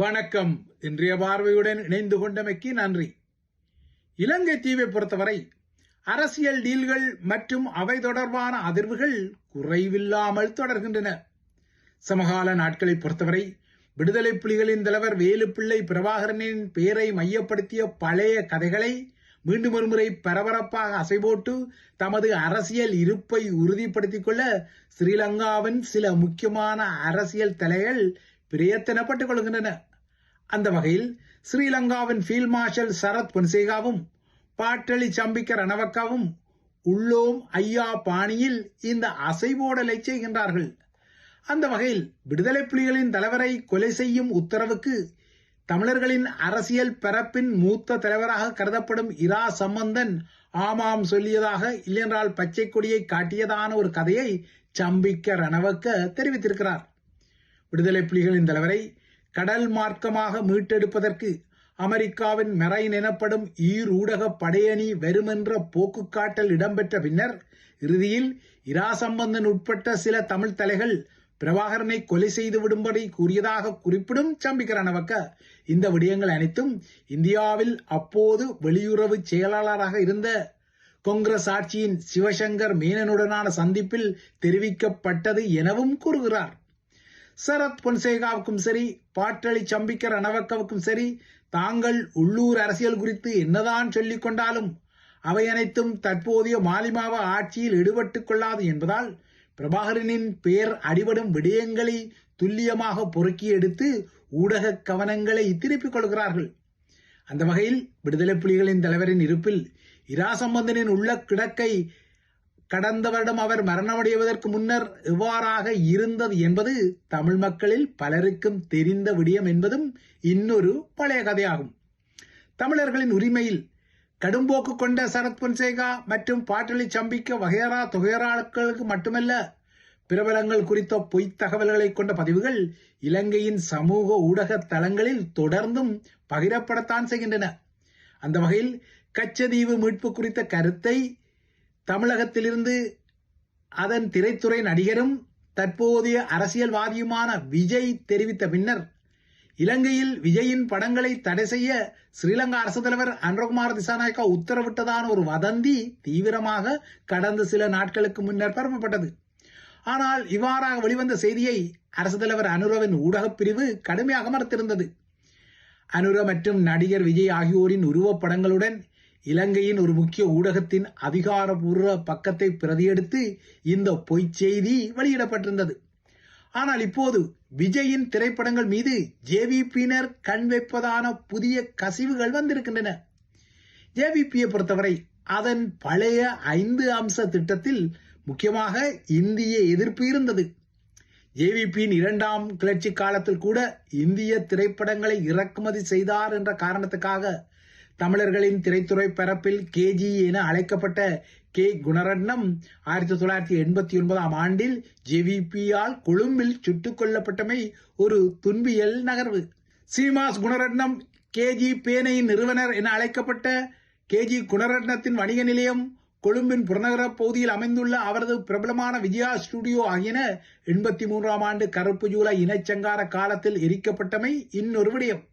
வணக்கம். இன்றைய பார்வையுடன் இணைந்து கொண்டமைக்கு நன்றி. இலங்கை தீவை பொறுத்தவரை அரசியல் டீல்கள் மற்றும் அவை தொடர்பான அதிர்வுகள் குறைவில்லாமல் தொடர்கின்றன. சமகால நாட்களை பொறுத்தவரை விடுதலை புலிகளின் தலைவர் வேலுப்பிள்ளை பிரபாகரனின் பெயரை மையப்படுத்திய பழைய கதைகளை மீண்டும் ஒருமுறை பரபரப்பாக அசைபோட்டு தமது அரசியல் இருப்பை உறுதிப்படுத்திக் கொள்ள ஸ்ரீலங்காவின் சில முக்கியமான அரசியல் தலைகள் பிரயத்தனப்பட்டுக் கொள்கின்றன. அந்த வகையில் ஸ்ரீலங்காவின் ஃபீல்ட் மார்ஷல் சரத் பொன்சேகாவும் பாட்டளி சம்பிக்க ரணவக்காவும் உள்ளோம் ஐயா பாணியில் இந்த அசைவோடலை செய்கின்றார்கள். அந்த வகையில் விடுதலை புலிகளின் தலைவரை கொலை செய்யும் உத்தரவுக்கு தமிழர்களின் அரசியல் பரப்பின் மூத்த தலைவராக கருதப்படும் இரா சம்பந்தன் ஆமாம் சொல்லியதாக இல்லையென்றால் பச்சை கொடியை காட்டியதான ஒரு கதையை சம்பிக்க ரணவக்க தெரிவித்திருக்கிறார். விடுதலை புலிகளின் தலைவரை கடல் மார்க்கமாக மீட்டெடுப்பதற்கு அமெரிக்காவின் மெரைன் எனப்படும் ஈரூடக படையணி வருமென்ற போக்குக்காட்டல் இடம்பெற்ற பின்னர் இறுதியில் இரா சம்பந்தன் உட்பட்ட சில தமிழ் தலைகள் பிரபாகரனை கொலை செய்து விடும்படி கூறியதாக குறிப்பிடும் சம்பிக்கரணவக்க இந்த விடயங்கள் அனைத்தும் இந்தியாவில் அப்போது வெளியுறவு செயலாளராக இருந்த காங்கிரஸ் ஆட்சியின் சிவசங்கர் மேனனுடனான சந்திப்பில் தெரிவிக்கப்பட்டது எனவும் கூறுகிறார். சரத் பொன்சேகாவுக்கும் சரி பாட்டளி சம்பிக்க ரணவக்கவுக்கும் சரி தாங்கள் உள்ளூர் அரசியல் குறித்து என்னதான் சொல்லிக் கொண்டாலும் அவை அனைத்தும் தற்போதைய மாலிமாவ ஆட்சியில் ஈடுபட்டுக் கொள்ளாது என்பதால் பிரபாகரனின் பெயர் அடிபடும் விடயங்களை துல்லியமாக பொறுக்கி எடுத்து ஊடக கவனங்களை திருப்பிக் கொள்கிறார்கள். அந்த வகையில் விடுதலை புலிகளின் தலைவரின் இருப்பில் இராசம்பந்தனின் உள்ள கிடக்கை கடந்த வருடம் அவர் மரணமடைவதற்கு முன்னர் இவ்வாறாக இருந்தது என்பது தமிழ் மக்களில் பலருக்கும் தெரிந்த விடயம் என்பதும் இன்னொரு பழைய கதையாகும். தமிழர்களின் உரிமையில் கடும்போக்கு கொண்ட சரத் பொன்சேகா மற்றும் பாட்டலி சம்பிக்க வகையரா தொகையராக்களுக்கு மட்டுமல்ல பிரபலங்கள் குறித்த பொய்த் தகவல்களை கொண்ட பதிவுகள் இலங்கையின் சமூக ஊடக தளங்களில் தொடர்ந்தும் பகிரப்படத்தான் செய்கின்றன. அந்த வகையில் கச்சதீவு மீட்பு குறித்த கருத்தை தமிழகத்திலிருந்து அதன் திரைத்துறை நடிகரும் தற்போதைய அரசியல்வாதியுமான விஜய் தெரிவித்த பின்னர் இலங்கையில் விஜயின் படங்களை தடை செய்ய ஸ்ரீலங்கா அரசு தலைவர் அன்ரகுமார் திசாநாயக்கா உத்தரவிட்டதான ஒரு வதந்தி தீவிரமாக கடந்த சில நாட்களுக்கு முன்னர் பரப்பப்பட்டது. ஆனால் இவ்வாறாக வெளிவந்த செய்தியை அரசு தலைவர் அனுரவின் ஊடகப் பிரிவு கடுமையாக மறுத்திருந்தது. அனுர மற்றும் நடிகர் விஜய் ஆகியோரின் உருவப்படங்களுடன் இலங்கையின் ஒரு முக்கிய ஊடகத்தின் அதிகாரபூர்வ பக்கத்தை பிரதியெடுத்து இந்த பொய்ச் செய்தி வெளியிடப்பட்டிருந்தது. ஆனால் இப்போது விஜயின் திரைப்படங்கள் மீது ஜேவிபியினர் கண் வைப்பதான புதிய கசிவுகள் வந்திருக்கின்றன. ஜேவிபியை பொறுத்தவரை அதன் பழைய ஐந்து அம்ச திட்டத்தில் முக்கியமாக இந்திய எதிர்ப்பு இருந்தது. ஜேவிபியின் இரண்டாம் கிளர்ச்சி காலத்தில் கூட இந்திய திரைப்படங்களை இறக்குமதி செய்தார் என்ற காரணத்துக்காக தமிழர்களின் திரைத்துறை பரப்பில் கேஜி என அழைக்கப்பட்ட கே. குணரட்னம் ஆயிரத்தி தொள்ளாயிரத்தி எண்பத்தி ஒன்பதாம் ஆண்டில் ஜேவிபியால் கொழும்பில் சுட்டுக் கொல்லப்பட்டமை ஒரு துன்பியல் நகர்வு. சீமாஸ் குணரட்னம் கேஜி பேனையின் நிறுவனர் என அழைக்கப்பட்ட கேஜி குணரட்னத்தின் வணிக நிலையம் கொழும்பின் புறநகர பகுதியில் அமைந்துள்ள அவரது பிரபலமான விஜயா ஸ்டுடியோ ஆகியன எண்பத்தி மூன்றாம் ஆண்டு கருப்பு ஜூலை இனச்சங்கார காலத்தில் எரிக்கப்பட்டமை இன்னொரு விடயம்.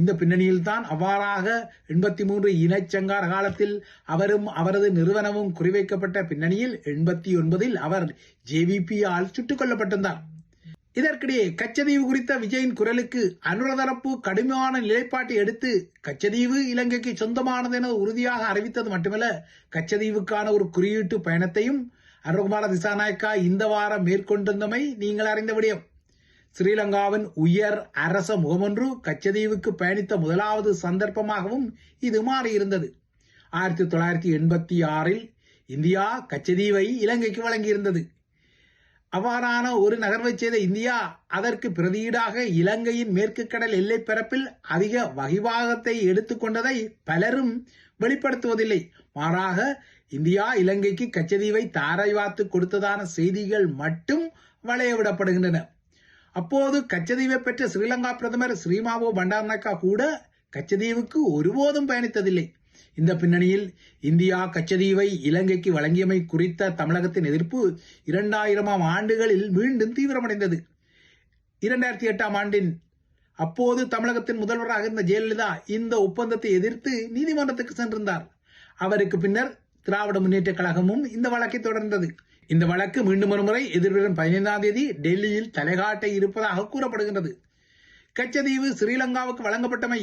இந்த பின்னணியில் தான் அவ்வாறாக எண்பத்தி மூன்று இனச்சங்கார காலத்தில் அவரும் அவரது நிறுவனமும் குறிவைக்கப்பட்ட பின்னணியில் எண்பத்தி ஒன்பதில் அவர் ஜேவிபியால் சுட்டுக் கொல்லப்பட்டிருந்தார். இதற்கிடையே கச்சதீவு குறித்த விஜயின் குரலுக்கு அனுரதரப்பு கடுமையான நிலைப்பாட்டை எடுத்து கச்சதீவு இலங்கைக்கு சொந்தமானது என உறுதியாக அறிவித்தது மட்டுமல்ல கச்சதீவுக்கான ஒரு குறியீட்டு பயணத்தையும் அருகுமார திசாநாயக்கா இந்த வாரம் மேற்கொண்டிருந்தமை நீங்கள் அறிந்த விடயம். ஸ்ரீலங்காவின் உயர் அரச முகமொன்று கச்சதீவுக்கு பயணித்த முதலாவது சந்தர்ப்பமாகவும் இது மாறியிருந்தது. ஆயிரத்தி தொள்ளாயிரத்தி எண்பத்தி ஆறில் இந்தியா கச்சதீவை இலங்கைக்கு வழங்கியிருந்தது. அவ்வாறான ஒரு நகர்வை செய்த இந்தியா அதற்கு பிரதியீடாக இலங்கையின் மேற்கு கடல் எல்லை பரப்பில் அதிக வகிவாகத்தை எடுத்துக்கொண்டதை பலரும் வெளிப்படுத்துவதில்லை. மாறாக இந்தியா இலங்கைக்கு கச்சதீவை தாரை வாத்து கொடுத்ததான செய்திகள் மட்டும் வளையவிடப்படுகின்றன அப்போது கச்சதீவை பெற்ற ஸ்ரீலங்கா பிரதமர் ஸ்ரீமாவோ பண்டார்னக்கா கூட கச்சதீவுக்கு ஒருபோதும் பயணித்ததில்லை. இந்த பின்னணியில் இந்தியா கச்சதீவை இலங்கைக்கு வழங்கியமை குறித்த தமிழகத்தின் எதிர்ப்பு இரண்டாயிரமாம் ஆண்டுகளில் மீண்டும் தீவிரமடைந்தது. இரண்டாயிரத்தி எட்டாம் ஆண்டின் அப்போது தமிழகத்தின் முதல்வராக இருந்த ஜெயலலிதா இந்த ஒப்பந்தத்தை எதிர்த்து நீதிமன்றத்துக்கு சென்றிருந்தார். அவருக்கு பின்னர் திராவிட முன்னேற்ற கழகமும் இந்த வழக்கை தொடர்ந்தது. இந்த வழக்கு மீண்டும் ஒருமுறை எதிர்வரும் பதினைந்தாம் தேதி டெல்லியில் தலைகாட்ட இருப்பதாக கூறப்படுகின்றது. கச்சதீவு ஸ்ரீலங்காவுக்கு வழங்கப்பட்டமை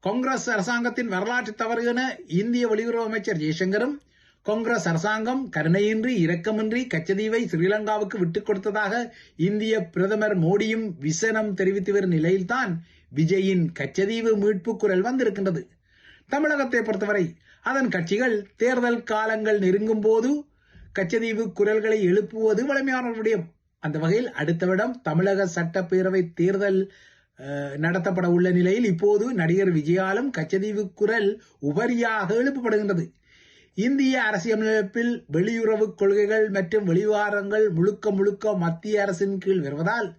காங்கிரஸ் அரசாங்கத்தின் வரலாற்று தவறு என இந்திய வெளியுறவு அமைச்சர் ஜெய்சங்கரும் காங்கிரஸ் அரசாங்கம் கருணையின்றி இரக்கமின்றி கச்சதீவை ஸ்ரீலங்காவுக்கு விட்டுக் கொடுத்ததாக இந்திய பிரதமர் மோடியும் விசனம் தெரிவித்து வரும் நிலையில்தான் விஜயின் கச்சதீவு மீட்பு குரல் வந்திருக்கின்றது. தமிழகத்தை பொறுத்தவரை அதன் கட்சிகள் தேர்தல் காலங்கள் நெருங்கும் போது கச்சதீவு குரல்களை எழுப்புவது வலிமையான விடயம் அந்த வகையில் அடுத்த விடம் தமிழக சட்டப்பேரவை தேர்தல் நடத்தப்பட உள்ள நிலையில் இப்போது நடிகர் விஜயாலும் கச்சதீவு குரல் உபரியாக எழுப்பப்படுகின்றது. இந்திய அரசியலமைப்பில் வெளியுறவு கொள்கைகள் மற்றும் வெளிவாரங்கள் முழுக்க முழுக்க மத்திய அரசின் கீழ் வருவதால்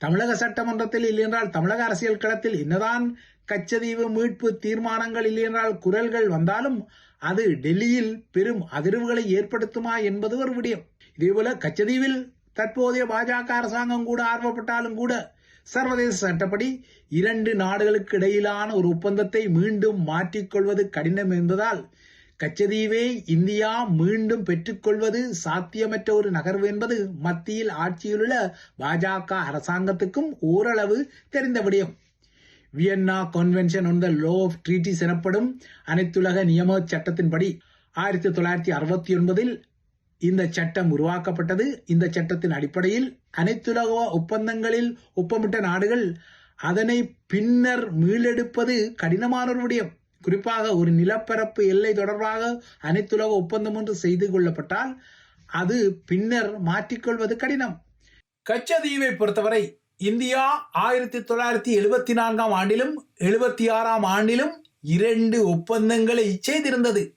தமிழக சட்டமன்றத்தில் இல்லையென்றால் தமிழக அரசியல் களத்தில் என்னதான் கச்சதீவு மீட்பு தீர்மானங்கள் இல்லையென்றால் குரல்கள் வந்தாலும் அது டெல்லியில் பெரும் அதிர்வுகளை ஏற்படுத்துமா என்பது ஒரு விடயம். இதேபோல கச்சதீவில் தற்போதைய பாஜக அரசாங்கம் கூட ஆர்வப்பட்டாலும் கூட சர்வதேச சட்டப்படி இரண்டு நாடுகளுக்கு இடையிலான ஒரு ஒப்பந்தத்தை மீண்டும் மாற்றிக்கொள்வது கடினம் என்பதால் கச்சதீவை இந்தியா மீண்டும் பெற்றுக்கொள்வது சாத்தியமற்ற ஒரு நகர்வு என்பது மத்தியில் ஆட்சியிலுள்ள பாஜக அரசாங்கத்துக்கும் ஓரளவு தெரிந்த விடயம். Vienna convention on the law of treaties எனப்படும் அனைத்துலக நியம சட்டத்தின்படி ஆயிரத்தி தொள்ளாயிரத்தி அறுபத்தி ஒன்பதில் இந்த சட்டம் உருவாக்கப்பட்டது. இந்த சட்டத்தின் அடிப்படையில் அனைத்துலக ஒப்பந்தங்களில் ஒப்பமிட்ட நாடுகள் அதனை பின்னர் மீளெடுப்பது கடினமான விடயம் குறிப்பாக ஒரு நிலப்பரப்பு எல்லை தொடர்பாக அனைத்துலக ஒப்பந்தம் ஒன்று செய்து கொள்ளப்பட்டால் அது பின்னர் மாற்றிக்கொள்வது கடினம். கச்சதீவை பொறுத்தவரை இந்தியா ஆயிரத்தி தொள்ளாயிரத்தி எழுபத்தி நான்காம் ஆண்டிலும் எழுபத்தி ஆறாம் ஆண்டிலும் இரண்டு ஒப்பந்தங்களை செய்திருந்தது.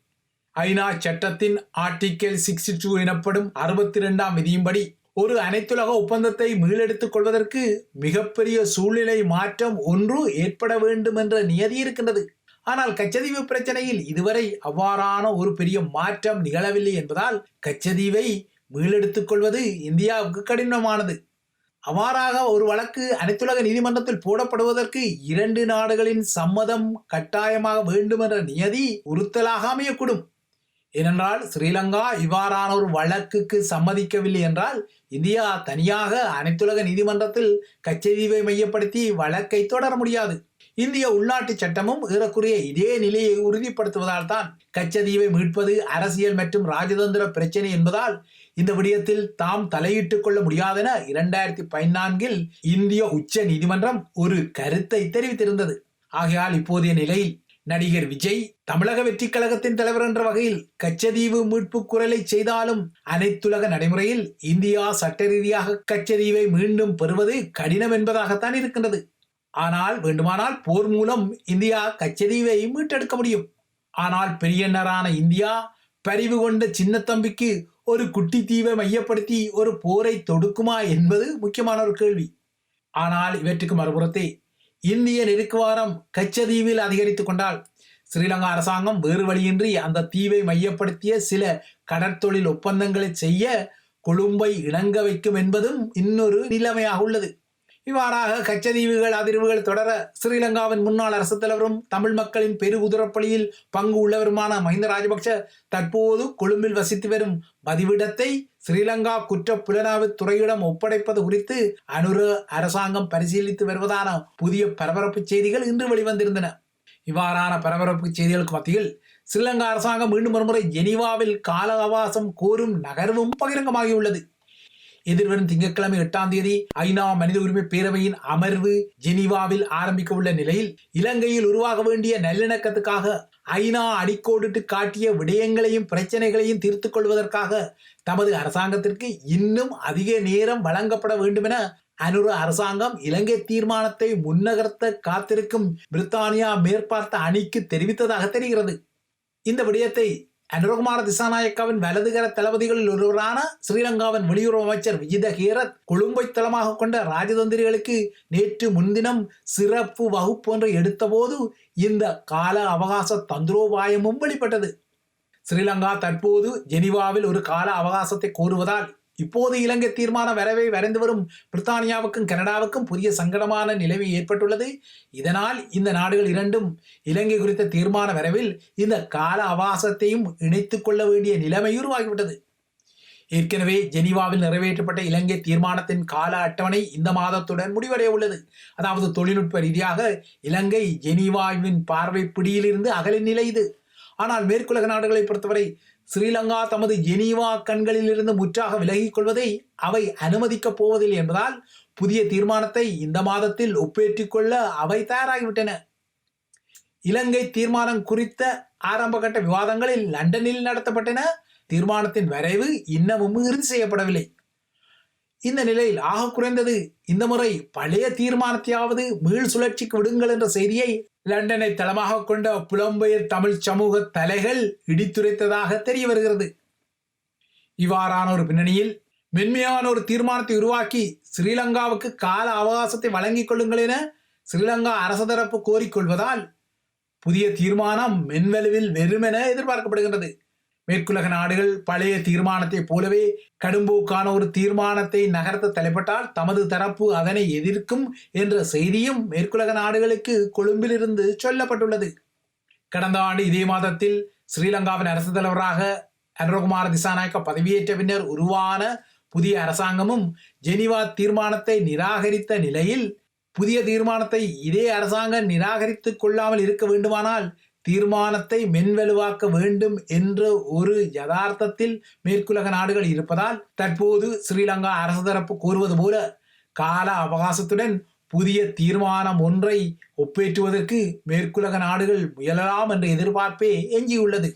ஐநா சட்டத்தின் ஆர்டிகல் சிக்ஸ்டி டூ எனப்படும் அறுபத்தி ரெண்டாம் விதியின்படி ஒரு அனைத்துலக ஒப்பந்தத்தை மீளெடுத்துக் கொள்வதற்கு மிகப்பெரிய சூழ்நிலை மாற்றம் ஒன்று ஏற்பட வேண்டும் என்ற நியதி இருக்கின்றது. ஆனால் கச்சதீவு பிரச்சனையில் இதுவரை அவ்வாறான ஒரு பெரிய மாற்றம் நிகழவில்லை என்பதால் கச்சதீவை மீளெடுத்துக் கொள்வது இந்தியாவுக்கு கடினமானது. அவ்வாறாக ஒரு வழக்கு அனைத்துலக நீதிமன்றத்தில் போடப்படுவதற்கு இரண்டு நாடுகளின் சம்மதம் கட்டாயமாக வேண்டும் என்ற நியதி உறுத்தலாக அமையக்கூடும். ஏனென்றால் ஸ்ரீலங்கா இவ்வாறான ஒரு வழக்குக்கு சம்மதிக்கவில்லை என்றால் இந்தியா தனியாக அனைத்துலக நீதிமன்றத்தில் கச்சதீவை மையப்படுத்தி வழக்கை தொடர முடியாது. இந்திய உள்நாட்டு சட்டமும் ஏறக்குறைய இதே நிலையை உறுதிப்படுத்துவதால் தான் கச்சதீவை மீட்பது அரசியல் மற்றும் ராஜதந்திர பிரச்சனை என்பதால் இந்த விடயத்தில் தாம் தலையிட்டுக் கொள்ள முடியாதென இரண்டாயிரத்தி பதினான்கில் இந்திய உச்ச நீதிமன்றம் ஒரு கருத்தை தெரிவித்திருந்தது. ஆகையால் இப்போதைய நிலையில் நடிகர் விஜய் தமிழக வெற்றிக் கழகத்தின் தலைவர் என்ற வகையில் கச்சதீவு மீட்பு குரலை செய்தாலும் அனைத்துலக நடைமுறையில் இந்தியா சட்ட ரீதியாக கச்சதீவை மீண்டும் பெறுவது கடினம் என்பதாகத்தான் இருக்கின்றது. ஆனால் வேண்டுமானால் போர் மூலம் இந்தியா கச்சதீவை மீட்டெடுக்க முடியும். ஆனால் பெரியண்ணரான இந்தியா பரிவு கொண்ட சின்னத்தம்பிக்கு ஒரு குட்டி தீவை மையப்படுத்தி ஒரு போரை தொடுக்குமா என்பது முக்கியமான ஒரு கேள்வி. ஆனால் இவற்றுக்கு மறுபுறத்தே இந்திய நெருக்குவாரம் கச்சதீவில் அதிகரித்துக் கொண்டால் ஸ்ரீலங்கா அரசாங்கம் வேறு வழியின்றி அந்த தீவை மையப்படுத்திய சில கடற்தொழில் ஒப்பந்தங்களை செய்ய கொழும்பை இணங்க வைக்கும் என்பதும் இன்னொரு நிலைமையாக உள்ளது. இவ்வாறாக கச்சதீவுகள் அதிர்வுகள் தொடர ஸ்ரீலங்காவின் முன்னாள் அரசு தலைவரும் தமிழ் மக்களின் பெரு பங்கு உள்ளவருமான மஹிந்த ராஜபக்ஷ தற்போது கொழும்பில் வசித்து வரும் பதிவிடத்தை ஸ்ரீலங்கா குற்ற புலனாய்வு துறையிடம் ஒப்படைப்பது குறித்து அனுர அரசாங்கம் பரிசீலித்து வருவதான புதிய பரபரப்பு செய்திகள் இன்று வெளிவந்திருந்தன. இவ்வாறான பரபரப்பு செய்திகளுக்கு மத்தியில் ஸ்ரீலங்கா அரசாங்கம் மீண்டும் ஒருமுறை ஜெனீவாவில் கால அவகாசம் கோரும் நகர்வும் பகிரங்கமாகியுள்ளது. எதிர்வரும் திங்கட்கிழமை எட்டாம் தேதி ஐநா மனித உரிமை பேரவையின் அமர்வு ஜெனீவாவில் ஆரம்பிக்க உள்ள நிலையில் இலங்கையில் உருவாக வேண்டிய நல்லிணக்கத்துக்காக ஐநா அடிக்கோடிட்டு காட்டிய விடயங்களையும் பிரச்சனைகளையும் தீர்த்துக் கொள்வதற்காக தமது அரசாங்கத்திற்கு இன்னும் அதிக நேரம் வழங்கப்பட வேண்டும் என அனுர அரசாங்கம் இலங்கை தீர்மானத்தை முன்னகர்த்த காத்திருக்கும் பிரித்தானியா மேற்பார்த்த அணிக்கு தெரிவித்ததாக தெரிகிறது. இந்த விடயத்தை அனுரகுமார திசாநாயக்காவின் வலதுகர தளபதிகளில் ஒருவரான ஸ்ரீலங்காவின் வெளியுறவு அமைச்சர் விஜித ஹீரத் கொழும்பை தளமாக கொண்ட ராஜதந்திரிகளுக்கு நேற்று முன்தினம் சிறப்பு வகுப்பு ஒன்றை எடுத்தபோது இந்த கால அவகாச தந்திரோபாயமும் வெளிப்பட்டது. ஸ்ரீலங்கா தற்போது ஜெனீவாவில் ஒரு கால அவகாசத்தை கோருவதால் இப்போது இலங்கை தீர்மான வரவை வரைந்து வரும் பிரித்தானியாவுக்கும் கனடாவுக்கும் புதிய சங்கடமான நிலைமை ஏற்பட்டுள்ளது. இதனால் இந்த நாடுகள் இரண்டும் இலங்கை குறித்த தீர்மான வரவில் இந்த கால அவாசத்தையும் இணைத்துக் கொள்ள வேண்டிய நிலைமை உருவாகிவிட்டது. ஏற்கனவே ஜெனீவாவில் நிறைவேற்றப்பட்ட இலங்கை தீர்மானத்தின் கால அட்டவணை இந்த மாதத்துடன் முடிவடைய உள்ளது. அதாவது தொழில்நுட்ப ரீதியாக இலங்கை ஜெனீவாவின் பார்வை பிடியிலிருந்து அகலின் நிலை இது. ஆனால் மேற்குலக நாடுகளை பொறுத்தவரை ஸ்ரீலங்கா தமது ஜெனீவா கண்களிலிருந்து முற்றாக விலகிக் கொள்வதை அவை அனுமதிக்கப் போவதில்லை என்பதால் புதிய தீர்மானத்தை இந்த மாதத்தில் ஒப்பேற்றிக் கொள்ள அவை தயாராகிவிட்டன. இலங்கை தீர்மானம் குறித்த ஆரம்பகட்ட விவாதங்களில் லண்டனில் நடத்தப்பட்டன. தீர்மானத்தின் வரைவு இன்னமும் இறுதி செய்யப்படவில்லை. இந்த நிலையில் ஆக குறைந்தது இந்த முறை பழைய தீர்மானத்தையாவது மீள் சுழற்சிக்கு விடுங்கள் என்ற செய்தியை லண்டனை தளமாக கொண்ட புலம்பெயர் தமிழ் சமூக தலைகள் இடித்துரைத்ததாக தெரிய வருகிறது. இவ்வாறான ஒரு பின்னணியில் மென்மையான ஒரு தீர்மானத்தை உருவாக்கி ஸ்ரீலங்காவுக்கு கால அவகாசத்தை வழங்கிக் கொள்ளுங்கள் என ஸ்ரீலங்கா அரசு தரப்பு கோரிக்கொள்வதால் புதிய தீர்மானம் மென்வலுவில் வெறுமென எதிர்பார்க்கப்படுகின்றது. மேற்குலக நாடுகள் பழைய தீர்மானத்தைப் போலவே கடும்போக்கான ஒரு தீர்மானத்தை நகர்த்த தலைப்பட்டால் தமது தரப்பு அதனை எதிர்க்கும் என்ற செய்தியும் மேற்குலக நாடுகளுக்கு கொழும்பிலிருந்து சொல்லப்பட்டுள்ளது. கடந்த ஆண்டு இதே மாதத்தில் ஸ்ரீலங்காவின் அரசு தலைவராக அனுரகுமார திசாநாயக்க பதவியேற்ற பின்னர் உருவான புதிய அரசாங்கமும் ஜெனீவா தீர்மானத்தை நிராகரித்த நிலையில் புதிய தீர்மானத்தை இதே அரசாங்கம் நிராகரித்துக் கொள்ளாமல் இருக்க வேண்டுமானால் தீர்மானத்தை மென்வலுவாக்க வேண்டும் என்ற ஒரு யதார்த்தத்தில் மேற்குலக நாடுகள் இருப்பதால் தற்போது ஸ்ரீலங்கா அரசு தரப்பு கூறுவது போல கால அவகாசத்துடன் புதிய தீர்மானம் ஒன்றை ஒப்பேற்றுவதற்கு மேற்குலக நாடுகள் முயலலாம் என்ற எதிர்பார்ப்பே எஞ்சியுள்ளது.